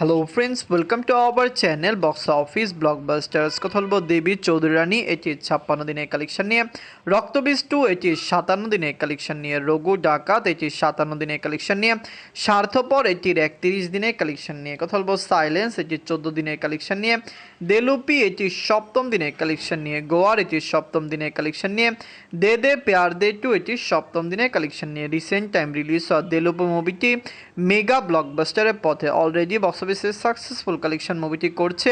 Hello friends welcome to our channel box office blockbusters কথা বলব দেবী চৌধুরী রানী এটি ছাপ্পান্ন দিনের কালেকশন নিয়ে। রক্তবীজ টু এটি সাতান্ন দিনের কালেকশন নিয়ে। রঘু ডাকাত, এটি সাতান্ন দিনের কালেকশন নিয়ে। স্বার্থপর, এটির একত্রিশ দিনের কালেকশন নিয়ে। কথা বলব সাইলেন্স এটি চোদ্দ দিনের কালেকশন নিয়ে। দেলুপি, এটি সপ্তম দিনের কালেকশন নিয়ে। গোয়ার, এটি সপ্তম দিনের কালেকশন নিয়ে। দে দে পেয়ার দে টু, এটি সপ্তম দিনের কালেকশন নিয়ে। রিসেন্ট টাইম রিলিজ হওয়া দেলুপো মুভিটি মেগা ব্লকবাস্টারের পথে। অলরেডি বক্স অফিসে সাকসেসফুল কালেকশন মুভিটি করছে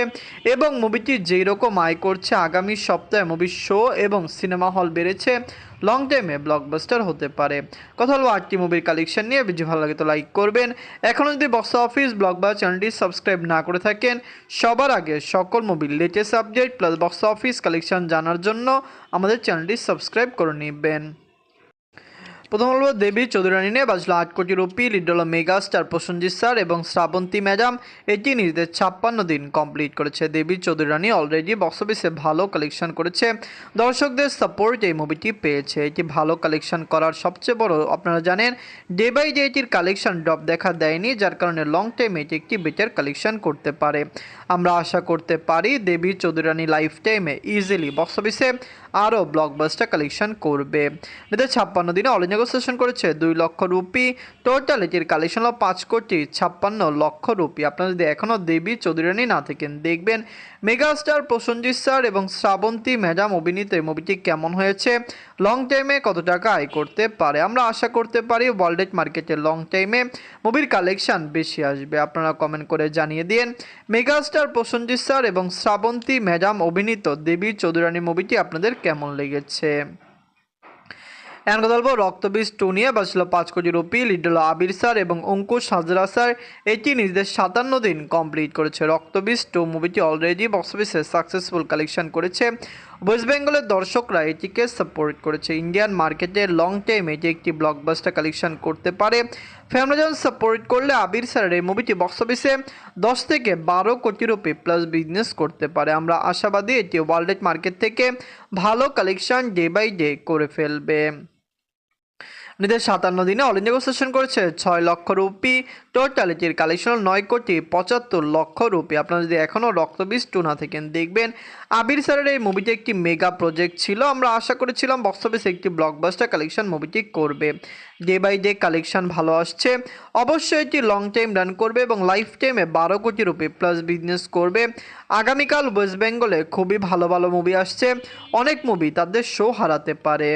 এবং মুভিটি যেই রকম আয় করছে, আগামী সপ্তাহে মুভির শো এবং সিনেমা হল বেড়েছে লং টাইমে ব্লকবাস্টার হতে পারে। কথা হলো আটটি মুভির কালেকশন নিয়ে, ভিডিও ভালো লাগে তো লাইক করবেন। এখনও যদি বক্স অফিস ব্লগ বা চ্যানেলটি সাবস্ক্রাইব না করে থাকেন, সবার আগে সকল মুভির latest update plus box office collection জানার জন্য আমাদের চ্যানেলটি সাবস্ক্রাইব করে নেবেন। প্রথম হলো দেবী চৌধুরানী নিয়ে বাজলো আট কোটি রুপি লিড হলো মেগা স্টার প্রসঞ্জিৎ স্যার এবং শ্রাবন্তী ম্যাডাম। এটি নিজেদের ছাপ্পান্ন দিন কমপ্লিট করেছে। দেবী চৌধুরানী অলরেডি বক্স অফিসে ভালো কালেকশন করেছে। দর্শকদের সাপোর্ট এই মুভিটি পেয়েছে। এটি ভালো কালেকশন করার সবচেয়ে বড়, আপনারা জানেন ডে বাই ডে এটির কালেকশন ড্রপ দেখা দেয়নি, যার কারণে লং টাইম এটি একটি বেটার কালেকশন করতে পারে। আমরা আশা করতে পারি, দেবী চৌধুরানী লাইফ টাইমে ইজিলি বক্স অফিসে আরও ব্লকবাস্টার কালেকশন করবে। এদের ছাপ্পান্ন দিনে অল ইন্ডিয়া সেশন করেছে দুই লক্ষ রুপি। টোটাল এটির কালেকশন হল পাঁচ কোটি ছাপ্পান্ন লক্ষ রুপি। আপনারা যদি এখনও দেবী চৌধুরানী না থাকেন, দেখবেন মেগাস্টার প্রসঞ্জিৎ স্যার এবং শ্রাবন্তী ম্যাডাম অভিনীত এই মুভিটি কেমন হয়েছে? লং টাইমে কত টাকা আয় করতে পারে? আমরা আশা করতে পারি ওয়ার্ল্ড মার্কেটে লং টাইমে মুভির কালেকশন বেশি আসবে। আপনারা কমেন্ট করে জানিয়ে দিন। মেগাস্টার প্রসঞ্জিৎ স্যার এবং শ্রাবন্তী ম্যাডাম অভিনীত দেবী চৌধুরানী মুভিটি আপনাদের কেমন লেগেছে? এখন কথা বলব। রক্তবীজ টু নিয়ে বাঁচল পাঁচ কোটি রুপি, লিডল আবির স্যার এবং অঙ্কুশ হাজরা স্যার, এটি নিজেদের সাতান্ন দিন কমপ্লিট করেছে। রক্তবীজ টু মুভিটি অলরেডি বক্স অফিসে সাকসেসফুল কালেকশন করেছে। ওয়েস্ট বেঙ্গলের দর্শকরা এটিকে সাপোর্ট করেছে। ইন্ডিয়ান মার্কেটে লং টাইম এটি একটি ব্লকবাস্টার কালেকশন করতে পারে। ফ্যামিলিজন সাপোর্ট করলে আবির স্যারের এই মুভিটি বক্স অফিসে দশ থেকে বারো কোটি রুপি প্লাস বিজনেস করতে পারে। আমরা আশাবাদী এটি ওয়ার্ল্ড মার্কেট থেকে ভালো কালেকশন ডে বাই ডে করে ফেলবে। নিজেদের সাতান্ন দিনে অল ইন্ডিয়া সেশন করেছে ছয় লক্ষ রুপি। টোটাল এটির কালেকশন নয় কোটি পঁচাত্তর লক্ষ রুপি। আপনারা যদি এখনও রক্তবীজ টু না থাকেন দেখবেন, আবির স্যারের এই মুভিটি একটি মেগা প্রজেক্ট ছিল। আমরা আশা করেছিলাম বক্স অফিসে একটি ব্লকবাস্টার কালেকশন মুভিটি করবে। ডে বাই ডে কালেকশন ভালো আসছে। অবশ্যই এটি লং টাইম রান করবে এবং লাইফ টাইমে বারো কোটি রুপি প্লাস বিজনেস করবে। আগামীকাল ওয়েস্ট বেঙ্গলে খুবই ভালো ভালো মুভি আসছে। অনেক মুভি তাদের শো হারাতে পারে।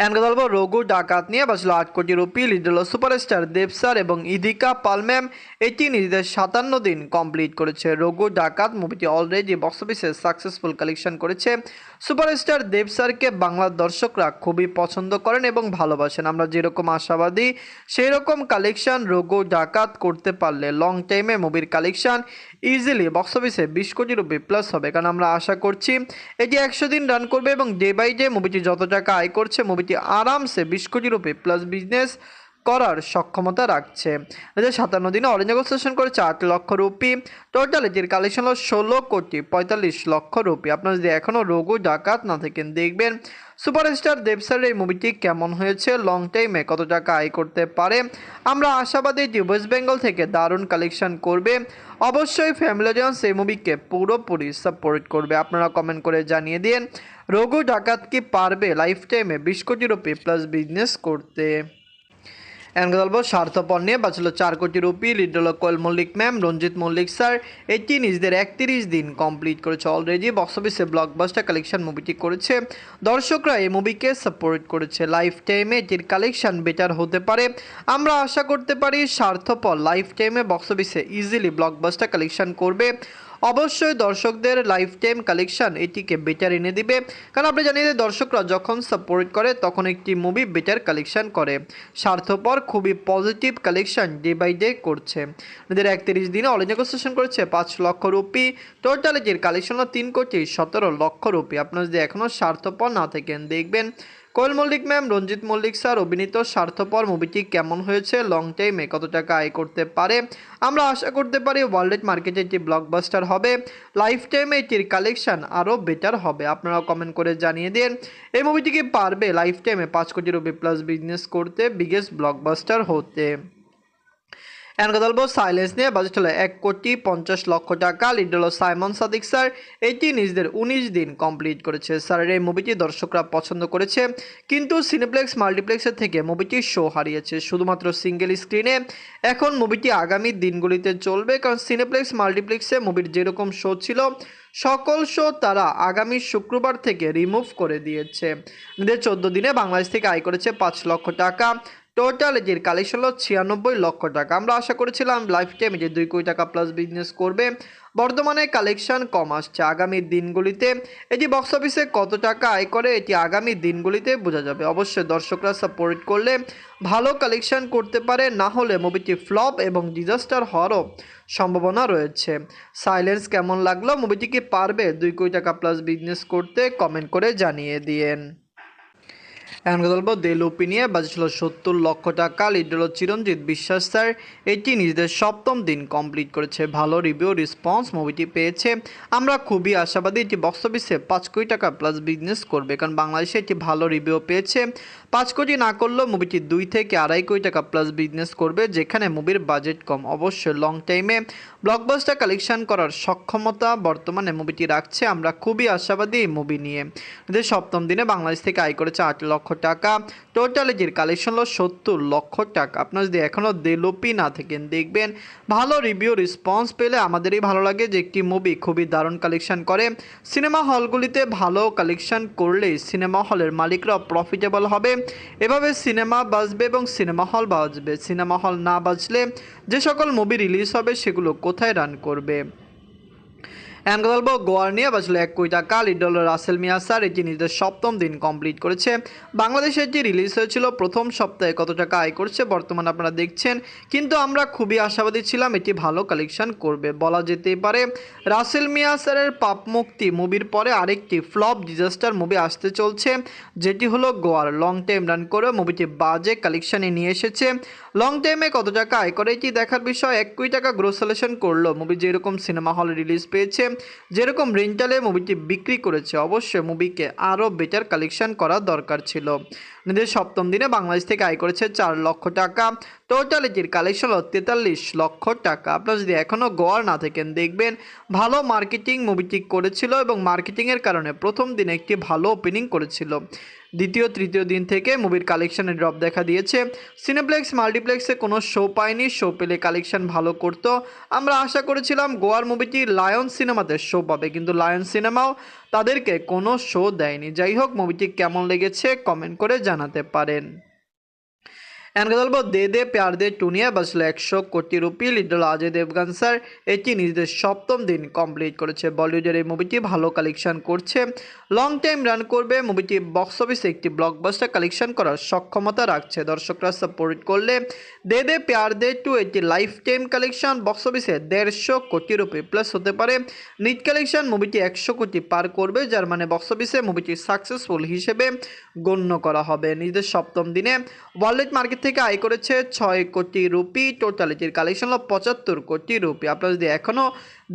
কথা রঘু ডাকাত নিয়ে বাঁচলো আট কোটি রুপি লিডল সুপারস্টার দেব স্যার এবং ইদিকা পালম্যাম, এটি নিজেদের সাতান্ন দিন কমপ্লিট করেছে। রঘু ডাকাত মুভিটি অলরেডি বক্স অফিসে সাকসেসফুল কালেকশন করেছে। সুপারস্টার দেব স্যারকে বাংলার দর্শকরা খুবই পছন্দ করেন এবং ভালোবাসেন। আমরা যেরকম আশাবাদী সেই রকম কালেকশন রঘু ডাকাত করতে পারলে লং টাইমে মুভির কালেকশন ইজিলি বক্স অফিসে বিশ কোটি রুপি প্লাস হবে। কারণ আমরা আশা করছি, এটি একশো দিন রান করবে এবং ডে বাই ডে মুভিটি যত টাকা আয় করছে মুভিটি আরামসে বিশ কোটি রুপি প্লাস বিজনেস করার সক্ষমতা রাখছে। দু হাজার সাতান্ন দিনে অরেঞ্জ সেশন করেছে লক্ষ রুপি। টোটাল এটির কালেকশন হলো ষোলো কোটি পঁয়তাল্লিশ লক্ষ রুপি। আপনারা যদি এখনও রঘু ডাকাত না থাকেন, দেখবেন সুপারস্টার দেবসার এই মুভিটি কেমন হয়েছে? লং টাইমে কত টাকা আয় করতে পারে? আমরা আশাবাদী যে ওয়েস্ট বেঙ্গল থেকে দারুণ কালেকশন করবে। অবশ্যই ফ্যামিলি ফ্যামিলিজন্স এই মুভিকে পুরোপুরি সাপোর্ট করবে। আপনারা কমেন্ট করে জানিয়ে দিন। রঘু ডাকাত কি পারবে লাইফ টাইমে বিশ কোটি রুপি প্লাস বিজনেস করতে? গল্প স্বার্থপর নিয়ে বাঁচলো চার কোটি রুপি লিডল কোয়েল মল্লিক ম্যাম, রঞ্জিত মল্লিক স্যার। এটি নিজেদের একত্রিশ দিন কমপ্লিট করেছে অলরেডি বক্স অফিসে ব্লকবাস্টার কালেকশন মুভিটি করেছে। দর্শকরা এই মুভিকে সাপোর্ট করেছে। লাইফ টাইমে এটির কালেকশন বেটার হতে পারে। আমরা আশা করতে পারি স্বার্থপর লাইফ টাইমে বক্স অফিসে ইজিলি ব্লকবাস্টার কালেকশন করবে। অবশ্যই দর্শকদের লাইফ টাইম কালেকশন এটিকে বেটার এনে দিবে। কারণ আপনি জানিয়ে যে দর্শকরা যখন সাপোর্ট করে, তখন একটি মুভি বেটার কালেকশন করে। স্বার্থপর, খুবই positive collection day by day করছে। এদের একত্রিশ দিনে অল নেগোসিয়েশন করেছে পাঁচ লক্ষ রুপি। টোটাল এটির কালেকশন তিন কোটি সতেরো লক্ষ রুপি। আপনারা যদি এখনও স্বার্থপর না থাকেন, দেখবেন কোয়েল মল্লিক ম্যাম, রঞ্জিত মল্লিক স্যার, অভিনীত স্বার্থপর মুভিটি কেমন হয়েছে লং টাইমে কত টাকা আয় করতে পারে? আমরা আশা করতে পারি ওয়ার্ল্ড মার্কেটে এটি ব্লকবাস্টার হবে। লাইফ টাইমে এটির কালেকশন আরও বেটার হবে। আপনারা কমেন্ট করে জানিয়ে দিন। এই মুভিটি কি পারবে লাইফ টাইমে পাঁচ কোটি রুপি প্লাস বিজনেস করতে বিগেস্ট ব্লকবাস্টার হতে? এখন সাইলেন্স নিয়ে বাজেট হলো এক কোটি পঞ্চাশ লক্ষ টাকা লিড হলো সাইমন সাদিক স্যার। এটি নিজেদের উনিশ দিন কমপ্লিট করেছে। স্যারের এই মুভিটি দর্শকরা পছন্দ করেছে, কিন্তু সিনেপ্লেক্স মাল্টিপ্লেক্সের থেকে মুভিটি শো হারিয়েছে। শুধুমাত্র সিঙ্গেল স্ক্রিনে এখন মুভিটি আগামী দিনগুলিতে চলবে, কারণ সিনেপ্লেক্স মাল্টিপ্লেক্সে মুভির যেরকম শো ছিল, সকল শো তারা আগামী শুক্রবার থেকে রিমুভ করে দিয়েছে। চোদ্দ দিনে বাংলাদেশ থেকে আয় করেছে পাঁচ লক্ষ টাকা। টোটাল এটির কালেকশন হলো ছিয়ানব্বই লক্ষ টাকা। আমরা আশা করেছিলাম লাইফ টাইম যে দুই কোটি টাকা প্লাস বিজনেস করবে। বর্তমানে কালেকশন কম আসছে আগামী দিনগুলিতে। এটি বক্স অফিসে কত টাকা আয় করে, এটি আগামী দিনগুলিতে বোঝা যাবে। অবশ্যই দর্শকরা সাপোর্ট করলে ভালো কালেকশন করতে পারে, না হলে মুভিটি ফ্লপ এবং ডিজাস্টার হওয়ারও সম্ভাবনা রয়েছে। সাইলেন্স কেমন লাগল? মুভিটি কি পারবে দুই কোটি টাকা প্লাস বিজনেস করতে? কমেন্ট করে জানিয়ে দিয়েন। এখন কথা বলব দেলুপি নিয়ে বাজে ছিল সত্তর লক্ষ টাকা, লিড হলো চিরঞ্জিত বিশ্বাস স্যার। এটি নিজেদের সপ্তম দিন কমপ্লিট করেছে। ভালো রিভিউ রেসপন্স মুভিটি পেয়েছে। আমরা খুবই আশাবাদী এটি বক্স অফিসে পাঁচ কোটি টাকা প্লাস বিজনেস করবে, কারণ বাংলাদেশে এটি ভালো রিভিউ পেয়েছে। পাঁচ কোটি না করলেও মুভিটি দুই থেকে আড়াই কোটি টাকা প্লাস বিজনেস করবে, যেখানে মুভির বাজেট কম। অবশ্যই লং টাইমে ব্লকবাস্টার কালেকশন করার সক্ষমতা বর্তমানে মুভিটি রাখছে। আমরা খুবই আশাবাদী এই মুভি নিয়ে। এদের সপ্তম দিনে বাংলাদেশ থেকে আয় করেছে আট লক্ষ টাকা। টোটাল এটির কালেকশন হলো সত্তর লক্ষ টাকা। আপনার যদি এখনও দেলোপি না থাকেন, দেখবেন ভালো রিভিউ, রেসপন্স পেলে আমাদেরই ভালো লাগে যে একটি মুভি খুবই দারুণ কালেকশন করে। সিনেমা হলগুলিতে ভালো কালেকশন করলেই সিনেমা হলের মালিকরা প্রফিটেবল হবে। এভাবে সিনেমা বাজবে এবং সিনেমা হল বাজবে। সিনেমা হল না বাজলে যে সকল মুভি রিলিজ হবে সেগুলো কোথায় রান করবে? কথা বলব, গোয়ার নিয়ে বাঁচলো এক কোটি টাকা লিড হলো রাসেল মিয়া স্যার এটি নিজেদের সপ্তম দিন কমপ্লিট করেছে। বাংলাদেশে এটি রিলিজ হয়েছিল, প্রথম সপ্তাহে কত টাকা আয় করছে বর্তমানে আপনারা দেখছেন। কিন্তু আমরা খুবই আশাবাদী ছিলাম এটি ভালো কালেকশন করবে, বলা যেতেই পারে। রাসেল মিয়া স্যারের পাপ মুক্তি মুভির পরে আরেকটি ফ্লপ ডিজাস্টার মুভি আসতে চলছে, যেটি হলো গোয়ার লং টাইম রান করে মুভিটি বাজে কালেকশনে নিয়ে এসেছে। লং টাইমে কত টাকা আয় করে এটি দেখার বিষয় এক কোটি টাকা গ্রোসালেশন করল। মুভি যেরকম সিনেমা হলে রিলিজ পেয়েছে যেরকম রেন্টালে মুভিটি বিক্রি করেছে, অবশ্যই মুভিকে আরও বেটার কালেকশন করা দরকার ছিল। নিজের সপ্তম দিনে বাংলাদেশ থেকে আয় করেছে চার লক্ষ টাকা। টোটাল এটির কালেকশন হল তেতাল্লিশ লক্ষ টাকা। আপনারা যদি এখনও গোয়ার না থাকেন, দেখবেন ভালো মার্কেটিং মুভিটি করেছিল এবং মার্কেটিংয়ের কারণে প্রথম দিনে একটি ভালো ওপেনিং করেছিল। দ্বিতীয়, তৃতীয় দিন থেকে মুভির কালেকশানে ড্রপ দেখা দিয়েছে। সিনেপ্লেক্স মাল্টিপ্লেক্সে কোনো শো পায়নি শো পেলে কালেকশন ভালো করতো। আমরা আশা করেছিলাম গোয়ার মুভিটি লায়ন সিনেমাতে শো পাবে, কিন্তু লায়ন সিনেমাও তাদেরকে কোনো শো দেয়নি। যাই হোক, মুভিটি কেমন লেগেছে কমেন্ট করে জানাতে পারেন। দে দে প্যার দে টুনিয়া বাসলো একশো কোটি রুপি লিডল অজয় দেবগান স্যার। এটি নিজেদের সপ্তম দিন কমপ্লিট করেছে বলিউডের এই মুভিটি। ভালো কালেকশন করছে। লং টাইম রান করবে মুভিটি। বক্স অফিসে একটি ব্লকবাস্টার কালেকশন করার সক্ষমতা রাখছে। দর্শকরা সাপোর্ট করলে দে দে প্যার দে টু এটি লাইফ টাইম কালেকশন। বক্স অফিসে দেড়শো কোটি রুপি প্লাস হতে পারে। নিট কালেকশন মুভিটি একশো কোটি পার করবে, যার মানে বক্স অফিসে মুভিটি সাকসেসফুল হিসেবে গণ্য করা হবে। নিজেদের সপ্তম দিনে। ওয়ার্ল্ড মার্কেট থেকে আয় করেছে ছয় কোটি রুপি। টোটালিটির কালেকশন হলো পঁচাত্তর কোটি রুপি। আপনারা যদি এখনও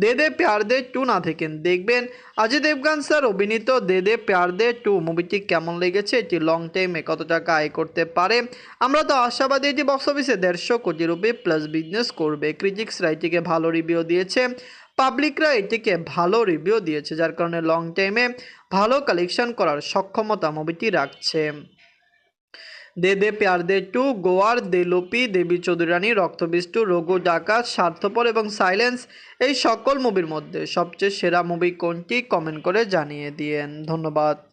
দে দে প্যার দে টু না থাকেন দেখবেন অজয় দেবগান স্যার, অভিনীত দে দে প্যার দে টু মুভিটি কেমন লেগেছে? এটি লং টাইমে কত টাকা আয় করতে পারে? আমরা তো আশাবাদী এটি বক্স অফিসে দেড়শো কোটি রুপি প্লাস বিজনেস করবে। ক্রিটিক্সরা এটিকে ভালো রিভিউ দিয়েছে। পাবলিকরা এটিকে ভালো রিভিউ দিয়েছে, যার কারণে লং টাইমে ভালো কালেকশন করার সক্ষমতা মুভিটি রাখছে। দে দে প্যার দে টু গোয়ার দেলোপি দেবী চৌধুরানী, রক্তবিষ্টু, রঘু ডাকাত, স্বার্থপর এবং সাইলেন্স, এই সকল মুভির মধ্যে সবচেয়ে সেরা মুভি কোনটি কমেন্ট করে জানিয়ে দিয়েন। ধন্যবাদ।